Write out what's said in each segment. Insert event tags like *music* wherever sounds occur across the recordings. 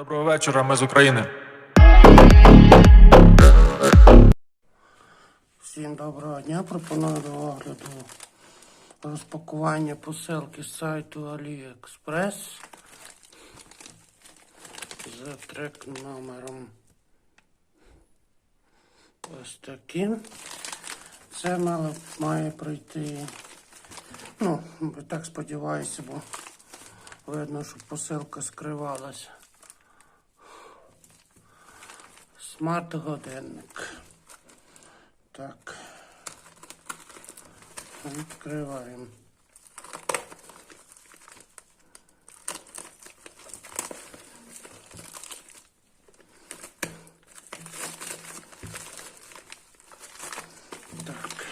Доброго вечора, ми з України. Всім доброго дня. Пропоную до огляду розпакування посилки з сайту AliExpress з трек номером ось таким. Це мало, має пройти. Ну, так сподіваюся, бо видно, що посилка скривалася. Смарт-годинник. Так. Відкриваємо. Так.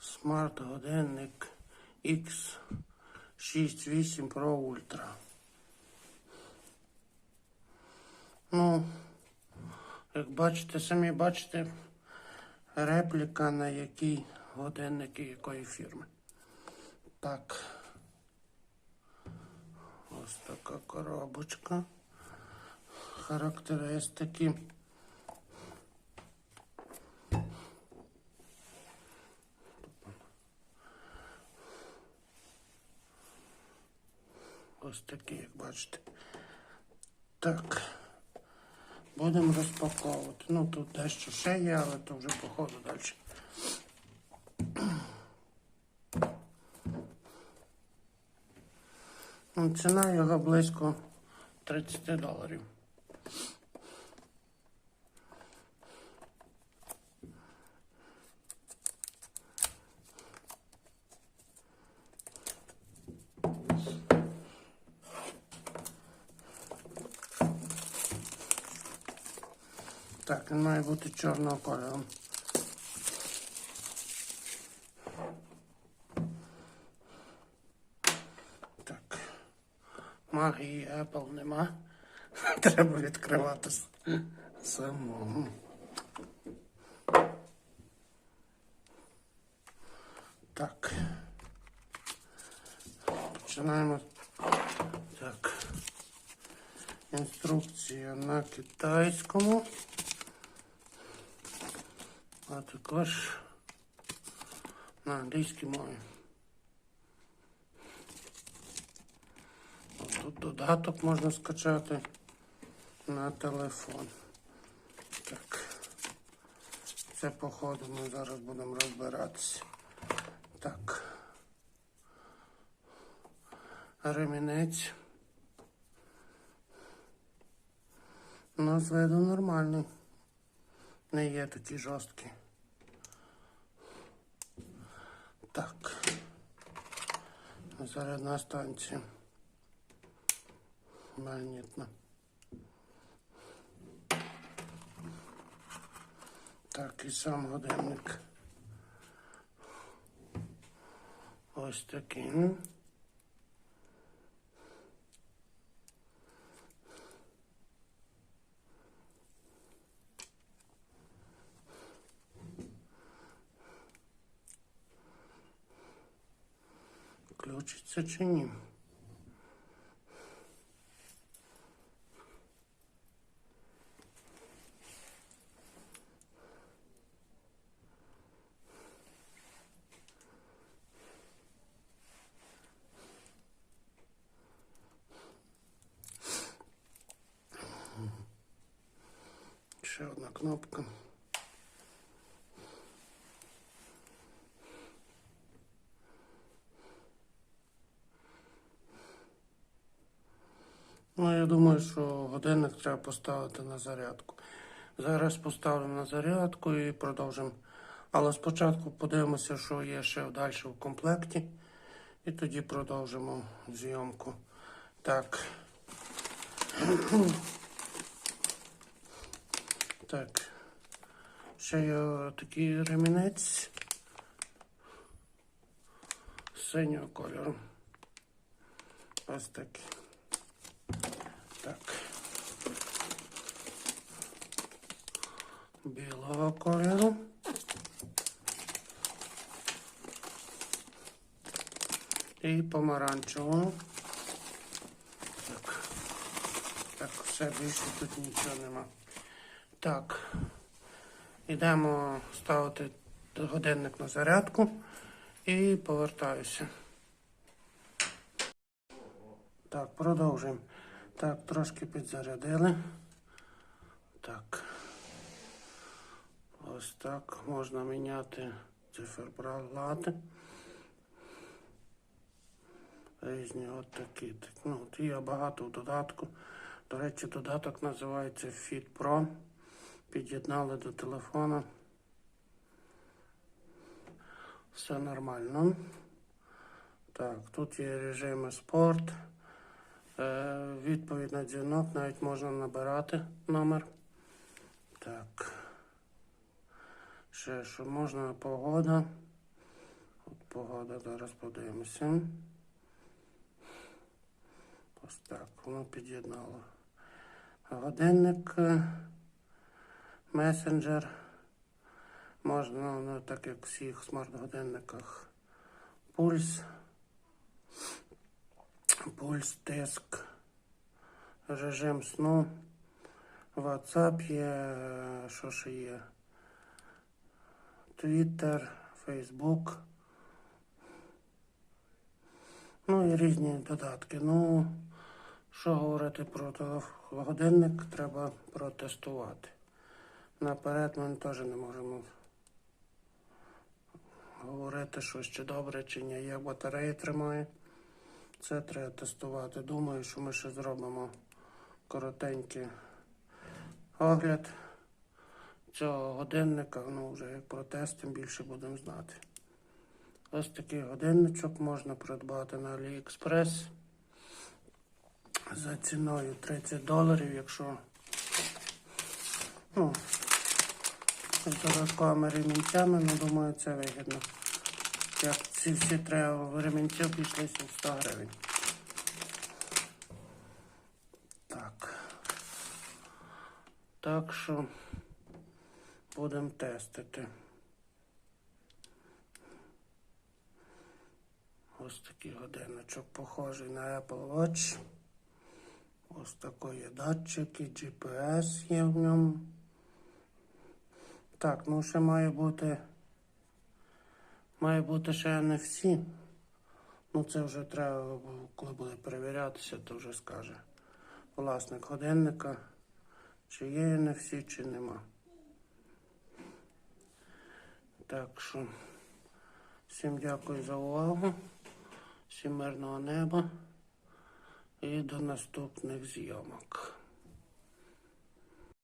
Смарт-годинник X68 Pro Ultra. Ну, як бачите, самі бачите, репліка на який годинник і якої фірми. Так. Ось така коробочка. Характеристики. Ось такі, як бачите. Так. Будемо розпаковувати. Ну, тут дещо ще є, але то вже по далі. Ну, Ціна його близько 30 доларів. Так, він має бути чорного кольору. Так. Магії Apple нема. *laughs* Треба відкривати самому. Так. Починаємо. Так. Інструкція на китайському. А також на англійській мові. Тут додаток можна скачати на телефон. Так. Це по ходу ми зараз будемо розбиратися. Так. Ремінець. У нас виду нормальний. Не є такий жорсткий. Так. Зарядна станція. Магнітна. Так, і сам годинник. Ось такий. Включиться чи ні? Ще одна кнопка. Думаю, що годинник треба поставити на зарядку. Зараз поставимо на зарядку і продовжимо. Але спочатку подивимося, що є ще далі в комплекті. І тоді продовжимо зйомку. Так. Так. Ще є такий ремінець синього кольору. Ось такий. Так. Білого кольору. і помаранчеву. Так. Так, все більше тут нічого нема. Так. Йдемо ставити годинник на зарядку і повертаюся. Так, продовжуємо. Так, трошки підзарядили. Так. Ось так можна міняти циферблати. Різні от такі. Так, Ну, от є багато в додатку. До речі, додаток називається Fit Pro. Під'єднали до телефона. Все нормально. Так, тут є режими спорт. Е, відповідь на дзвінок навіть можна набирати номер. Так. Ще що можна погода. От погода зараз подивимося. Ось так, воно під'єднало. Годинник, е, месенджер. Можна, ну, так як в всіх смарт-годинниках. Пульс. Пульс, тиск, режим сну. WhatsApp є, е, що ще є? Twitter, Facebook. Ну і різні додатки. Ну, що говорити про годинник, треба протестувати. Наперед ми теж не можемо говорити, що ще добре чи ні, як батарея тримає. Це треба тестувати. Думаю, що ми ще зробимо коротенький огляд цього годинника. Ну, вже як протестимо, більше будемо знати. Ось такий годинничок можна придбати на AliExpress за ціною 30 доларів, якщо ну, з додатковими ремінцями, ну думаю, це вигідно. Як ці всі треба ремінців пішли 100 гривень. Так. Так що будемо тестити. Ось такий годинничок похожий на Apple Watch. Ось датчик і GPS є в ньому. Так, ну ще має бути. Має бути ще NFC. Ну це вже треба, коли буде перевірятися, то вже скаже власник годинника, чи є NFC, чи нема. Так що всім дякую за увагу. Всім мирного неба і до наступних зйомок.